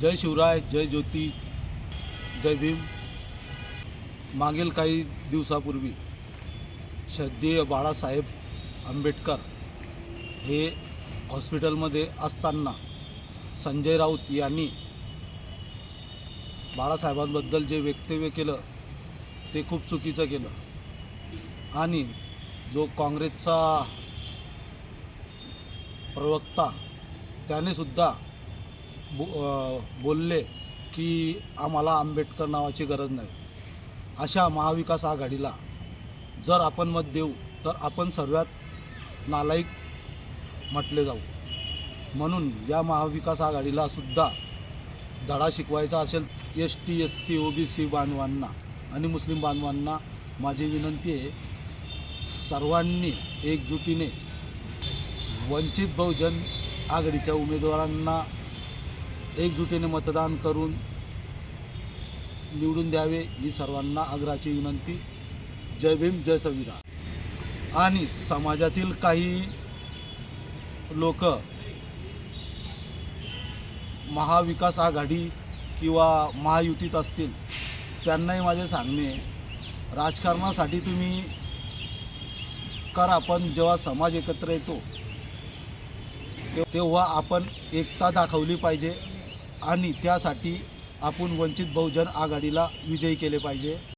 जय शिवराय जय ज्योती जय भीम. मागील काही दिवसापूर्वी श्रद्धेय बाळासाहेब आंबेडकर हे हॉस्पिटलमध्ये असताना संजय राऊत यांनी बाळासाहेबांबद्दल जे वक्तव्य केलं ते खूप चुकीचं केलं. आणि जो काँग्रेसचा प्रवक्ता त्याने सुद्धा बो बोलले की आम्हाला आंबेडकर नावाची गरज नाही. अशा महाविकास आघाडीला जर आपण मत देऊ तर आपण सर्वात नालायक म्हटले जाऊ. म्हणून या महाविकास आघाडीला सुद्धा धडा शिकवायचा असेल S T S C O B C बांधवांना आणि मुस्लिम बांधवांना माझी विनंती आहे सर्वांनी एकजुटीने वंचित बहुजन आघाडीच्या उमेदवारांना एकजुटीने मतदान करून निवडून द्यावे ही सर्वांना आग्रहाची विनंती. जय भीम जय संविधान. आणि समाजातील काही लोक महाविकास आघाडी किंवा महायुतीत असतील त्यांनाही माझे सांगणे राजकारणासाठी तुम्ही करा पण जेव्हा समाज एकत्र येतो तेव्हा आपण एकता दाखवली पाहिजे. आणि त्यासाठी आपण वंचित बहुजन आघाडीला विजयी केले पाहिजे.